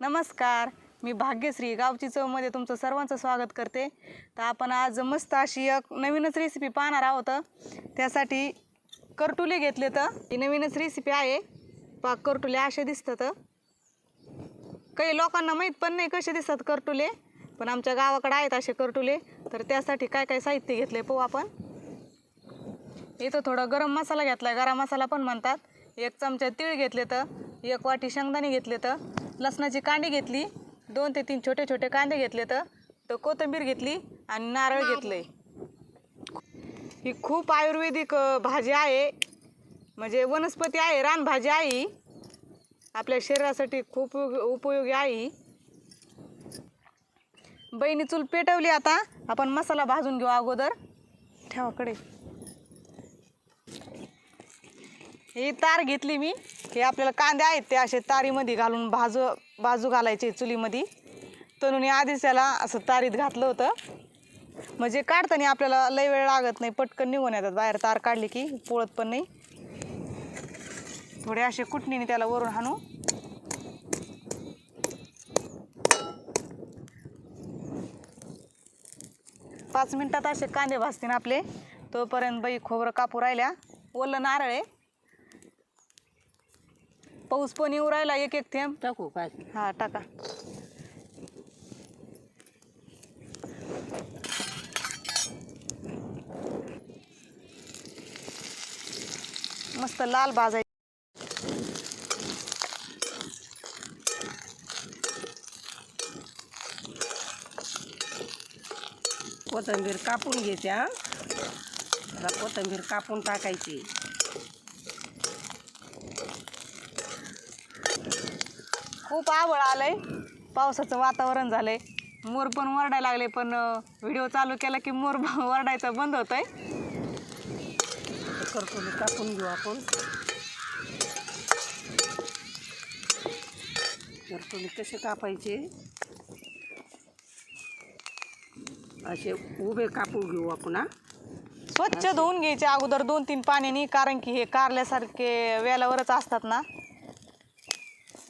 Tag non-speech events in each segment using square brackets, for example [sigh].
नमस्कार. मी भाग्यश्री. गावची चवमध्ये तुमचं सर्वांचं स्वागत करते. तर आपण आज मस्त अशी एक नवीनच रेसिपी पाहणार आहोत. त्यासाठी करटुले घेतले तर ही नवीनच रेसिपी आहे. पाक करटुले असे दिसतात. काही लोकांना माहीत पण नाही कसे दिसतात करटुले पण आमच्या गावाकडे आहेत असे करटुले. तर त्यासाठी काय काय साहित्य घेतले पाहू आपण. इथं थोडं गरम मसाला घेतला आहे गरम मसाला पण म्हणतात. एक चमचा तीळ घेतले तर एक वाटी शेंगदाणे घेतले तर लसणाची कांडी घेतली. दोन ते तीन छोटे छोटे कांदे घेतले तर. तर कोथिंबीर घेतली आणि नारळ घेतले. ही खूप आयुर्वेदिक भाजी आहे. म्हणजे वनस्पती आहे रानभाजी आहे ही. आपल्या शरीरासाठी खूप उपयोगी आहे ही. बहिणी चूल पेटवली आता. आपण मसाला भाजून घेऊ अगोदर. ठेवाकडे ही तार घेतली मी. हे आपल्याला कांदे आहेत ते असे तारीमध्ये घालून भाजू बाजू घालायचे चुलीमध्ये. तनुने आधीच त्याला असं तारीत घातलं होतं. म्हणजे काढताना आपल्याला लय वेळ लागत नाही पटकन निघून येतात बाहेर तार काढली की पोळत पण नाही. थोडे असे कुटणीने त्याला वरून हाणू. पाच मिनटात असे कांदे भाजतील आपले. तोपर्यंत बाई खोबरं कापू राहिल्या. ओलं नारळ आहे. पाऊस पण येऊ राहिला एक एक थेंब. टाकू काय? हा टाका. मस्त लाल भाजाय कोथिंबीर कापून घ्यायच्या कोथिंबीर कापून टाकायची. खूप आवड आलंय. पावसाचं वातावरण झालंय. मोर पण वरडायला लागले पण व्हिडिओ चालू केला की मोर [laughs] वरडायचा बंद होतंय. करटोली कापून घेऊ आपण. करटोली कसे कापायचे. असे उभे कापून घेऊ आपण हा. स्वच्छ धुवून घ्यायचे अगोदर दोन तीन पाण्याने कारण की हे कारल्यासारखे वेलावरच असतात ना.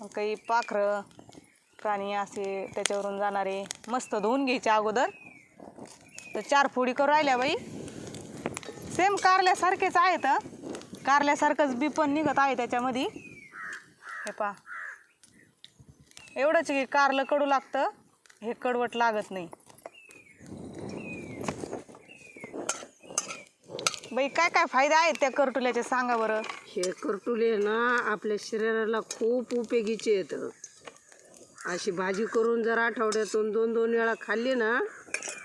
काही पाखरं प्राणी असे त्याच्यावरून जाणारे मस्त धुवून घ्यायचे अगोदर. तर चार फोडी करू राहिल्या बाई. सेम कारल्यासारखेच आहेत कारल्यासारखंच बी पण निघत आहे त्याच्यामध्ये. हे पा एवढंच की कारलं कडू लागतं हे कडवट लागत नाही. बाई काय काय फायदा आहेत त्या करटुल्याचे? सांगा बरं. हे करटुले ना आपल्या शरीराला खूप उपयोगीचे आहेत. अशी भाजी करून जर आठवड्यातून दोन दोन वेळा खाल्ली ना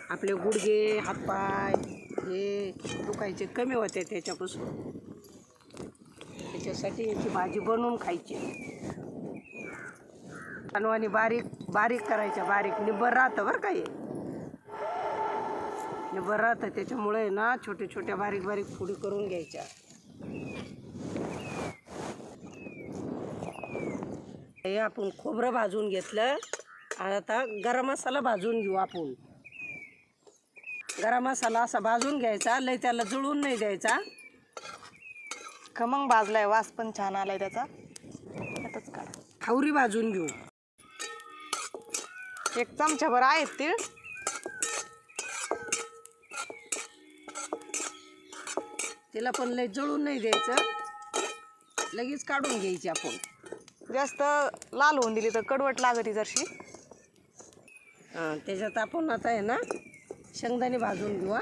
आपले गुडघे हातपाय हे दुखायचे कमी होते त्याच्यापासून. त्याच्यासाठी याची भाजी बनवून खायची. आणि बारीक बारीक करायच्या बारीक. निब्बर राहतं बरं का आणि निबर राहतं त्याच्यामुळे ना छोट्या छोट्या बारीक बारीक पुडी करून घ्यायच्या. हे आपण खोबरं भाजून घेतलं. आणि आता गरम मसाला भाजून घेऊ आपण. गरम मसाला असा भाजून घ्यायचा लय त्याला जुळून नाही द्यायचा. खमंग भाजलाय वास पण छान आलाय त्याचा. यातच खावरी भाजून घेऊ. एक चमच्याभर आहेत तीळ तिला पण लय जळून नाही द्यायचं. लगेच काढून घ्यायची आपण. जास्त लाल होऊन दिली तर कडवट लागती जरशी. हां त्याच्यात आपण आता आहे ना शेंगदाणे भाजून घेऊ हा.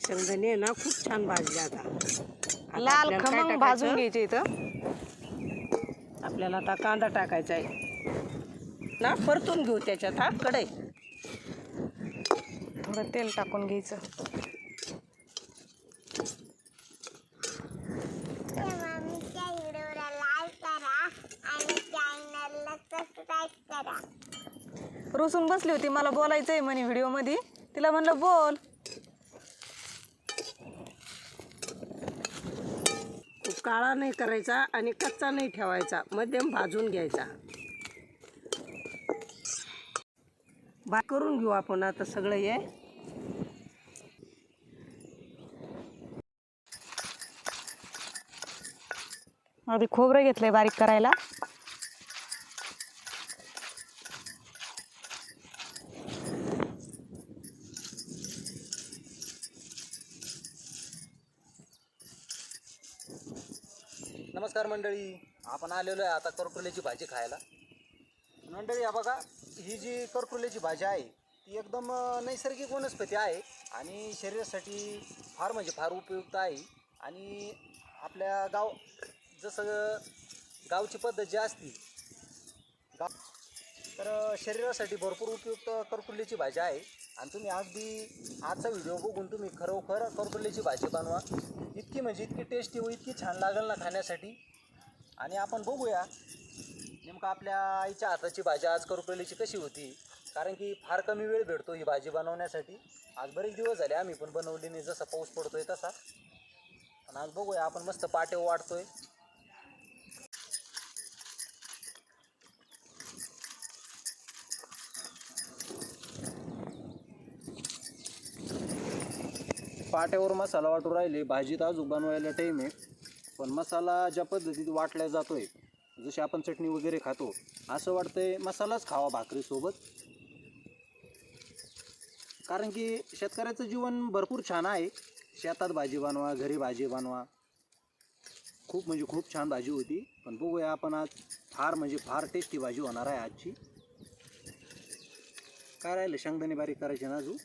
शेंगदाणे आहे ना खूप छान भाजले आता. लाल खमंग भाजून? घ्यायचे इथं. आपल्याला आता कांदा टाकायचा आहे. ना परतून घेऊ त्याच्यात हा कढई. थोडं तेल टाकून घ्यायचं. रुसून बसली होती मला बोलायचंय म्हणे व्हिडिओमध्ये. तिला म्हणलं बोल. काळा नाही करायचा आणि कच्चा नाही ठेवायचा मध्यम भाजून घ्यायचा. बाय करून घेऊ आपण आता सगळं हे. आधी खोबरं घेतलं आहे बारीक करायला. नमस्कार मंडळी आपण आलेलो आहे आता करकुल्याची भाजी खायला. मंडळी हा बघा ही जी करकुल्याची भाजी आहे ती एकदम नैसर्गिक वनस्पती आहे आणि शरीरासाठी फार म्हणजे फार उपयुक्त आहे. आणि आपल्या गाव जसं गावची पद्धत जी असती गाव तर शरीरासाठी भरपूर उपयुक्त करकुल्लीची भाजी आहे. आणि तुम्ही अगदी आजचा व्हिडिओ बघून तुम्ही खरोखर करकुल्ल्याची भाजी बनवा. इतकी म्हणजे इतकी टेस्टी व इतकी छान लागेल ना खाण्यासाठी. आणि आपण बघूया नेमकं आपल्या आईच्या हाताची भाजी आज करटोलीची कशी होती. कारण की फार कमी वेळ भेटतो ही भाजी बनवण्यासाठी. आज बरेच दिवस झाले आम्ही पण बनवली नाही. जसा पाऊस पडतोय तसा. आणि आज बघूया आपण मस्त पाटे वाटतोय पाट्यावर मसाला वाटू राहिले. भाजीत अजून बनवायला टाईम आहे. पण मसाला ज्या पद्धतीत वाटला जातोय जशी आपण चटणी वगैरे खातो असं वाटतंय मसालाच खावा भाकरीसोबत. कारण की शेतकऱ्याचं जीवन भरपूर छान आहे. शेतात भाजी बनवा घरी भाजी बनवा. खूप म्हणजे खूप छान भाजी होती. पण बघूया आपण आज फार म्हणजे फार टेस्टी भाजी होणार आहे आजची. काय राहिलं? शेंगदाणे बारीक करायची ना अजून?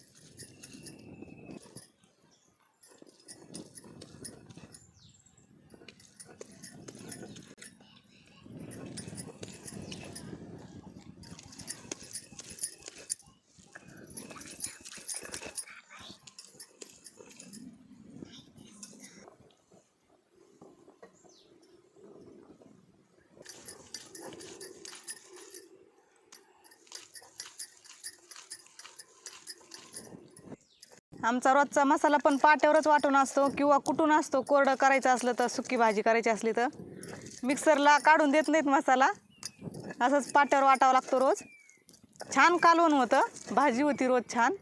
आमचा रोजचा मसाला पण पाट्यावरच वाटून असतो किंवा कुठून असतो कोरडं करायचं असलं तर सुकी भाजी करायची असली तर. मिक्सरला काढून देत नाहीत मसाला. असंच पाट्यावर वाटावं लागतो रोज. छान कालवण होतं. भाजी होती रोज छान.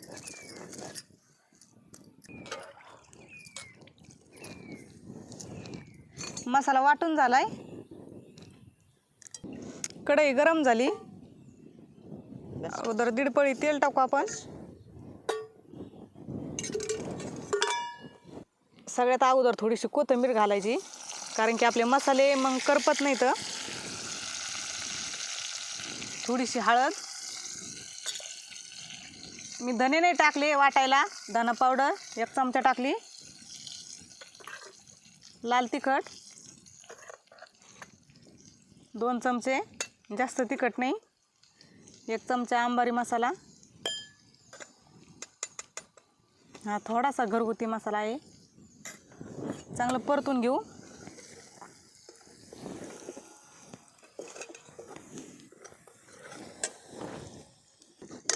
मसाला वाटून झाला आहे कढई गरम झाली. अगोदर दीडपळी तेल टाकू आपण. सगळ्यात अगोदर थोडीशी कोथिंबीर घालायची कारण की आपले मसाले मग करपत नाही तर थोडीशी हळद. मी धने नाही टाकले वाटायला धना पावडर एक चमचा टाकली. लाल तिखट. दोन चमचे जास्त तिखट नाही. एक चमचा आंबारी मसाला. हा थोडासा घरगुती मसाला आहे. चांगलं परतून घेऊ.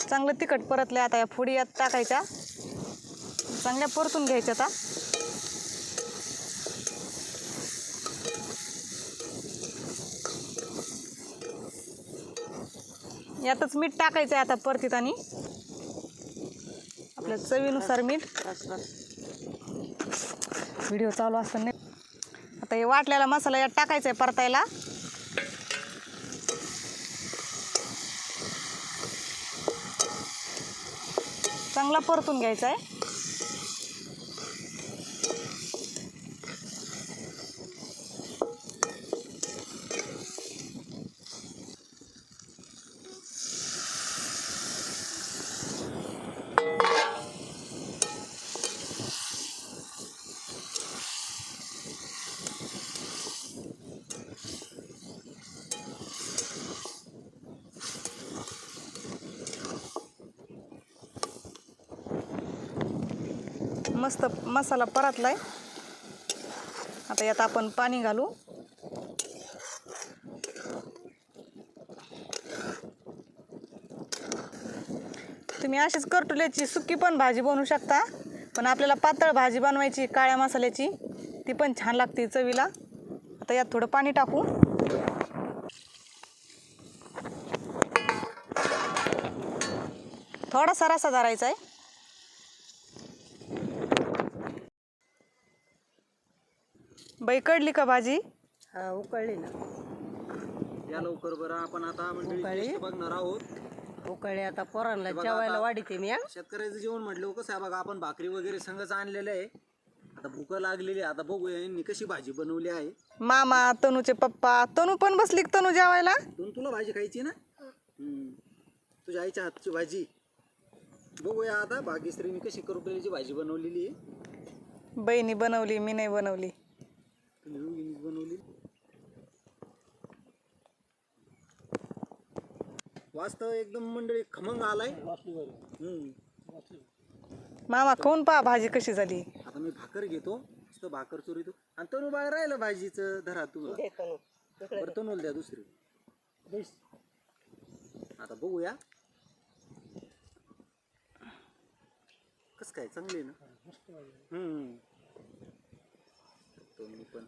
चांगलं तिखट परतले आता या फोडी यात टाकायच्या. चांगल्या परतून घ्यायच्या आता. यातच मीठ टाकायचं आहे आता परतीत आणि. आपल्या चवीनुसार मीठ. व्हिडिओ चालू असताना आता हे वाटलेला मसाला यात टाकायचा आहे परतायला. चांगला परतून घ्यायचा आहे मस्त मसाला परतलाय. आता यात आपण पाणी घालू. तुम्ही अशीच करटुल्याची सुकी पण भाजी बनवू शकता. पण आपल्याला पातळ भाजी बनवायची काळ्या मसाल्याची ती पण छान लागते चवीला. आता यात थोडं पाणी टाकू. थोडासा रसा धरायचा आहे बाई कळली का भाजी? हा उकळली ना. या लवकर बरं आपण आता मंडळी उकाळी? taste बघणार आहोत. उकळली आता पोरांना बघा जेवायला आता. वाढीते मी हा. शेतकऱ्याचं जेवण म्हटलं कसं आहे बघा आपण भाकरी वगैरे संगच आणलेलं आहे. आता भूक लागलेली आहे आता बघूया यांनी कशी भाजी बनवली आहे. मामा तनूचे पप्पा तनू पण बसली का तनू जेवायला? दोन तुला भाजी खायची ना? हम्म. तुझ्या आईच्या हातची भाजी. बघूया आता भाग्यश्रीने कशी करुटेलीची भाजी बनवलेली आहे. बहिणी बनवली मी नाही बनवली. बनवली वास्तव एकदम मंडळी खमंग आलाय. हम्म. मामा खाऊन पहा भाजी कशी झाली. आता मी भाकर घेतो. नुसतं भाकर चोरीतो. आणि तनु बाळ राहिलं भाजीचं धरा तुम्हाला. बरं तनुला द्या दुसरी. आता बघूया. कस काय चांगली आहे ना? हम्म. पण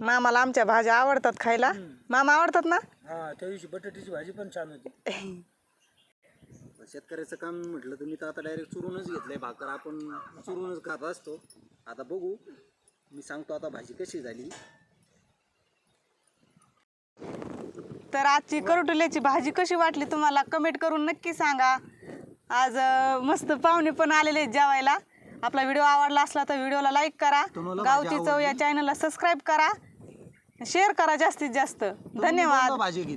मामाला आमच्या भाज्या आवडतात खायला. मामा आवडतात ना? हा त्या दिवशी बटाट्याची भाजी पण छान होती. [laughs] शेतकऱ्याचं काम म्हटलं तर मी तर आता डायरेक्ट चुरूनच घेतलंय भाकर. आपण चुरूनच खात असतो. आता बघू. मी सांगतो आता भाजी कशी झाली. तर आजची करोटुल्याची भाजी कशी वाटली तुम्हाला? कमेंट करून नक्की सांगा. आज अं, मस्त पाहुणे पण आलेले आहेत जेवायला. आपला व्हिडिओ आवडला असला तर व्हिडिओला लाईक करा. तुम्हाला गावची चव या चॅनलला सबस्क्राईब करा. शेअर करा जास्तीत जास्त. धन्यवाद. भाजी घेतली.